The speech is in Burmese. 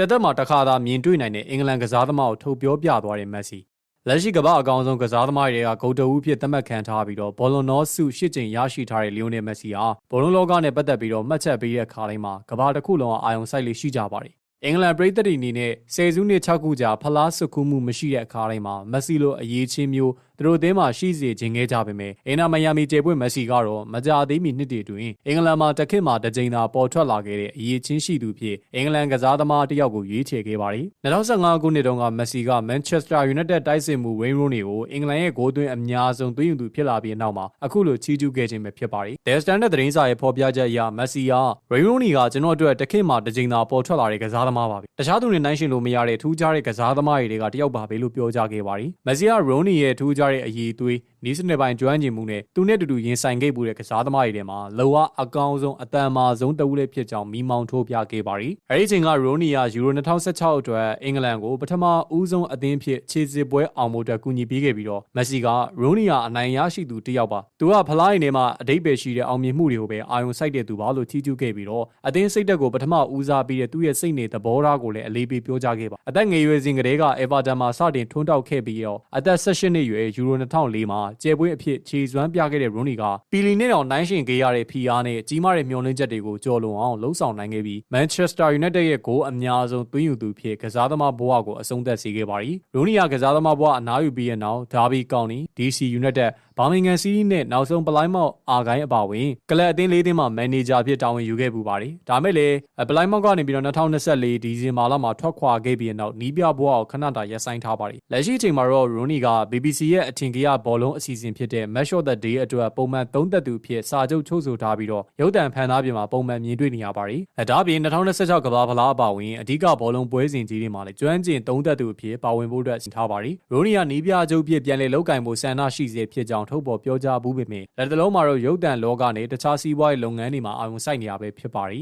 တသက်မှာတစ်ခါသာမြင်တွေ့နိုင်တဲ့အင်္ဂလန်ကစားသမားကိုထုတ်ပြောပြသွားတဲ့မက်ဆီလက်ရှိကမ္ဘာအကောင်ဆုံးကစားသမားတွေကဂုတ်တဝူးဖြစ်သတ်မှတ်ခံထားပြီးတော့ဘောလုံးနောဆုရှစ်ကြိမ်ရရှိထားတဲ့လီယိုနယ်မက်ဆီဟာဘောလုံးလောကနဲ့ပတ်သက်ပြီးတော့မှတ်ချက်ပေးတဲ့ခါတိုင်းမှာကမ္ဘာတစ်ခုလုံးကအာရုံစိုက်လေးရှိကြပါတယ်အင်္ဂလန်ပြည်သက်တွေအနေနဲ့ဆယ်စုနှစ်6ခုကြာဖလားဆွခုမှုမရှိတဲ့အခါတိုင်းမှာမက်ဆီလိုအရေးချင်းမျိုး သူတို့အသင်းမှာရှိစေခြင်းခဲ့ကြပေမဲ့အင်နာမယာမီကျေပွင့်မက်ဆီကတော့မကြာသေးမီနှစ်တွေတွင်အင်္ဂလန်မှာတစ်ခေတ်မှာတစ်ကြိမ်သာပေါ်ထွက်လာခဲ့တဲ့အရေးချင်းရှိသူဖြစ်အင်္ဂလန်ကစားသမားတစ်ယောက်ကိုရွေးချယ်ခဲ့ပါတယ်။2015ခုနှစ်တုန်းကမက်ဆီကမန်ချက်စတာယူနိုက်တက်တိုက်စစ်မှုဝိန်းရိုးနီကိုအင်္ဂလန်ရဲ့ဂိုးသွင်းအများဆုံးသွင်းယူသူဖြစ်လာပြီးနောက်မှာအခုလိုချီးကျူးခဲ့ခြင်းပဲဖြစ်ပါတယ်။ The Standard သတင်းစာရဲ့ဖော်ပြချက်အရမက်ဆီကဝိန်းရိုးနီကကျွန်တော်အတွက်တစ်ခေတ်မှာတစ်ကြိမ်သာပေါ်ထွက်လာတဲ့ကစားသမားပါပဲ။တခြားသူတွေနိုင်ရှင်လို့မရတဲ့ထူးခြားတဲ့ကစားသမားတွေကတယောက်ပါပဲလို့ပြောကြားခဲ့ပါတယ်။မက်ဆီကရိုနီရဲ့ထူးခြားတဲ့အရေးသွေး နီးစနစ်ပိုင်းကျွမ်းကျင်မှုနဲ့သူနဲ့တူတူရင်ဆိုင်ခဲ့မှုတဲ့ကစားသမားတွေထဲမှာလောကအကောင်းဆုံးအတန်မာဆုံးတဦးလေးဖြစ်ကြောင်းမိမောင်းထိုးပြခဲ့ပါရီ။အဲဒီချိန်ကရိုနီယာယူရို2016အတွက်အင်္ဂလန်ကိုပထမဦးဆုံးအသင်းဖြစ်ခြေစစ်ပွဲအောင်ဖို့အတွက်ကူညီပေးခဲ့ပြီးတော့မက်ဆီကရိုနီယာအနိုင်ရရှိသူတယောက်ပါ။သူကဖလားရင်ထဲမှာအတိတ်ပဲရှိတဲ့အောင်မြင်မှုတွေကိုပဲအာရုံစိုက်တဲ့သူပါလို့ချီးကျူးခဲ့ပြီးတော့အသင်းစိတ်သက်ကိုပထမဦးစားပေးတဲ့သူ့ရဲ့စိတ်နေသဘောထားကိုလည်းအလေးပေးပြောကြားခဲ့ပါ။အသက်ငယ်ရွယ်စဉ်ကတည်းကအေဗာတန်မှာစတင်ထွန်းတောက်ခဲ့ပြီးတော့အသက်18နှစ်ရွယ်ယူရို2004မှာကျယ်ပွဲအဖြစ်ခြေစွမ်းပြခဲ့တဲ့ရိုနီကပီလီနဲ့တောင်နိုင်ရှင်ခဲ့ရတဲ့ဖီအားနဲ့ကြီးမားတဲ့မျှော်လင့်ချက်တွေကိုကျော်လွန်အောင်လှုံ့ဆော်နိုင်ခဲ့ပြီးမန်ချက်စတာယူနိုက်တက်ရဲ့ဂိုးအများဆုံးသွင်းယူသူဖြစ်ကစားသမားဘဝကိုအဆုံးသတ်စေခဲ့ပါရီရိုနီယာကစားသမားဘဝအနားယူပြီးတဲ့နောက်ဒါဘီကောင်နီ DC United ဘာမင်ဂန်စီးတီးနဲ့နောက်ဆုံးပလိုင်းမောက်အာဂိုင်းအပါဝင်ကလပ်အသင်းလေးသင်းမှာမန်နေဂျာဖြစ်တာဝန်ယူခဲ့ပူပါတယ်။ဒါမဲ့လည်းပလိုင်းမောက်ကနေပြီးတော့2024ဒီဇင်ဘာလမှာထွက်ခွာခဲ့ပြီးတဲ့နောက်နီးပြဘွားကိုခဏတာရပ်ဆိုင်းထားပါတယ်။လက်ရှိအချိန်မှာတော့ရိုနီက BBC ရဲ့အထင်ကြီးဘောလုံးအစီအစဉ်ဖြစ်တဲ့ Match of the Day အတွက်ပုံမှန်သုံးသက်သူဖြစ်စာချုပ်ချုပ်ဆိုထားပြီးတော့ရုပ်တံဖန်သားပြင်မှာပုံမှန်မြင်တွေ့နေရပါတယ်။ဒါ့အပြင်2026ကမ္ဘာဖလားအပါဝင်အဓိကဘောလုံးပွဲစဉ်ကြီးတွေမှာလည်းကျွမ်းကျင်သုံးသက်သူအဖြစ်ပါဝင်ဖို့အတွက်ဆင်ထားပါတယ်။ရိုနီကနီးပြချုပ်ဖြစ်ပြန်လည်လောက်ကင်ဖို့ဆန္ဒရှိစေဖြစ်ကြောင်းထုတ်ပေါ်ပြောကြားဘူးပေမဲ့လက်တလုံးမှာတော့ရုပ်တံလောကနဲ့တခြားစီးပွားရေးလုပ်ငန်းတွေမှာအာရုံစိုက်နေရပဲဖြစ်ပါတယ်